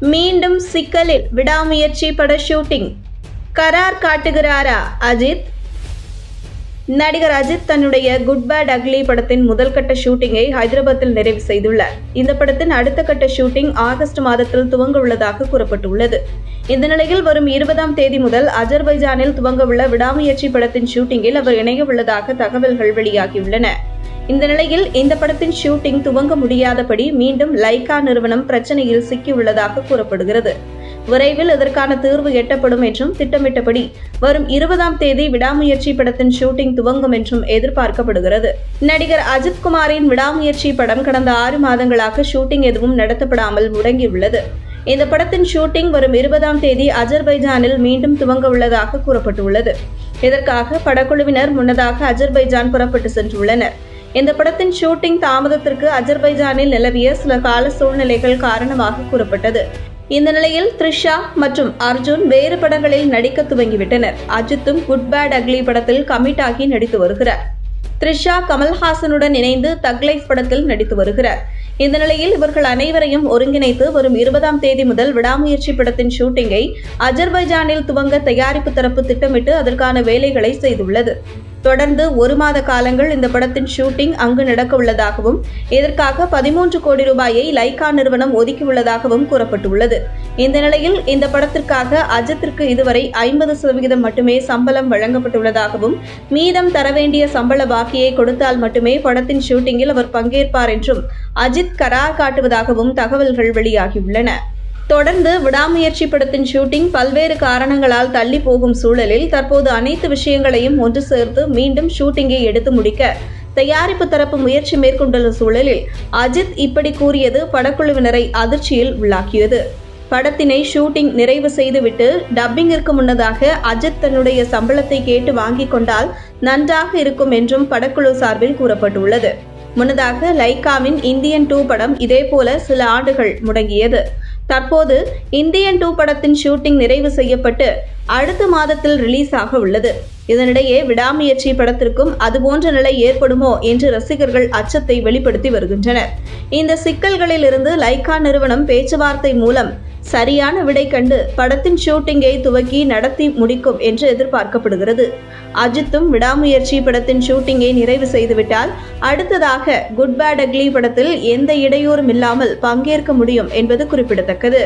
மீண்டும் சிக்கலில் விடாமுயற்சி பட ஷூட்டிங் கரார் காட்டுகிறாரா அஜித்? நடிகர் அஜித் தன்னுடைய குட் பேட் அக்லி படத்தின் முதல் கட்ட ஷூட்டிங்கை ஹைதராபாத்தில் நிறைவு செய்துள்ளார். இந்த படத்தின் அடுத்த கட்ட ஷூட்டிங் ஆகஸ்ட் மாதத்தில் துவங்க உள்ளதாக கூறப்பட்டுள்ளது. இந்த நிலையில் வரும் இருபதாம் தேதி முதல் அஜர்பைஜானில் துவங்கவுள்ள விடாமுயற்சி படத்தின் ஷூட்டிங்கில் அவர் இணைய உள்ளதாக தகவல்கள் வெளியாகியுள்ளன. இந்த நிலையில் இந்த படத்தின் ஷூட்டிங் துவங்க முடியாதபடி மீண்டும் லைகா நிறுவனம் பிரச்சனையில் சிக்கியுள்ளதாக கூறப்படுகிறது. விரைவில் இதற்கான தீர்வு எட்டப்படும் என்றும் திட்டமிட்டபடி வரும் இருபதாம் தேதி விடாமுயற்சி படத்தின் ஷூட்டிங் துவங்கும் என்றும் எதிர்பார்க்கப்படுகிறது. நடிகர் அஜித் குமாரின் விடாமுயற்சி படம் கடந்த ஆறு மாதங்களாக ஷூட்டிங் எதுவும் நடத்தப்படாமல் முடங்கியுள்ளது. இந்த படத்தின் ஷூட்டிங் வரும் இருபதாம் தேதி அஜர்பைஜானில் மீண்டும் துவங்க உள்ளதாக கூறப்பட்டுள்ளது. இதற்காக படக்குழுவினர் முன்னதாக அஜர்பைஜான் புறப்பட்டு சென்றுள்ளனர். இந்த படத்தின் ஷூட்டிங் தாமதத்திற்கு அஜர்பைஜானில் நிலவிய சில கால சூழ்நிலைகள் காரணமாக கூறப்பட்டது. இந்த நிலையில் த்ரிஷா மற்றும் அர்ஜுன் வேறு படங்களில் நடிக்க துவங்கிவிட்டனர். அஜித்தும் குட் பேட் அக்லி படத்தில் கமிட் ஆகி நடித்து வருகிறார். த்ரிஷா கமல்ஹாசனுடன் இணைந்து தக் லைஃப் படத்தில் நடித்து வருகிறார். இந்த நிலையில் இவர்கள் அனைவரையும் ஒருங்கிணைத்து வரும் இருபதாம் தேதி முதல் விடாமுயற்சி படத்தின் ஷூட்டிங்கை அஜர்பைஜானில் துவங்க தயாரிப்பு தரப்பு திட்டமிட்டு அதற்கான வேலைகளை செய்துள்ளது. தொடர்ந்து ஒரு மாத காலங்கள் இந்த படத்தின் ஷூட்டிங் அங்கு நடக்க உள்ளதாகவும் இதற்காக பதிமூன்று கோடி ரூபாயை லைகா நிறுவனம் ஒதுக்கியுள்ளதாகவும் கூறப்பட்டுள்ளது. இந்த நிலையில் இந்த படத்திற்காக அஜித்திற்கு இதுவரை ஐம்பது சதவிகிதம் மட்டுமே சம்பளம் வழங்கப்பட்டுள்ளதாகவும் மீதம் தர வேண்டிய சம்பள பாக்கியை கொடுத்தால் மட்டுமே படத்தின் ஷூட்டிங்கில் அவர் பங்கேற்பார் என்றும் அஜித் கரார் காட்டுவதாகவும் தகவல்கள் வெளியாகியுள்ளன. தொடர்ந்து விடாமுயற்சி படத்தின் ஷூட்டிங் பல்வேறு காரணங்களால் தள்ளி போகும் சூழலில் தற்போது அனைத்து விஷயங்களையும் ஒன்று சேர்த்து மீண்டும் ஷூட்டிங்கை எடுத்து முடிக்க தயாரிப்பு தரப்பு முயற்சி மேற்கொண்டுள்ள சூழலில் அஜித் இப்படி கூறியது படக்குழுவினரை அதிர்ச்சியில் உள்ளாக்கியது. படத்தினை ஷூட்டிங் நிறைவு செய்துவிட்டு டப்பிங்கிற்கு முன்னதாக அஜித் தன்னுடைய சம்பளத்தை கேட்டு வாங்கிக் கொண்டால் நன்றாக இருக்கும் என்றும் படக்குழு சார்பில் கூறப்பட்டுள்ளது. முன்னதாக லைகாவின் இந்தியன் டூ படம் இதேபோல சில ஆண்டுகள் முடங்கியது. தற்போது இந்தியன் டூ படத்தின் ஷூட்டிங் நிறைவு செய்யப்பட்டு அடுத்த மாதத்தில் ரிலீஸ் ஆக உள்ளது. இதனிடையே விடாமுயற்சி படத்திற்கும் அதுபோன்ற நிலை ஏற்படுமோ என்று ரசிகர்கள் அச்சத்தை வெளிப்படுத்தி வருகின்றனர். இந்த சிக்கல்களில் இருந்து லைகா நிறுவனம் பேச்சுவார்த்தை மூலம் சரியான விடை கண்டு படத்தின் ஷூட்டிங்கை துவக்கி நடத்தி முடிக்கும் என்று எதிர்பார்க்கப்படுகிறது. அஜித்தும் விடாமுயற்சி படத்தின் ஷூட்டிங்கை நிறைவு செய்துவிட்டால் அடுத்ததாக குட் பேட் அக்லி படத்தில் எந்த இடையூறும் இல்லாமல் பங்கேற்க முடியும் என்பது குறிப்பிடத்தக்கது.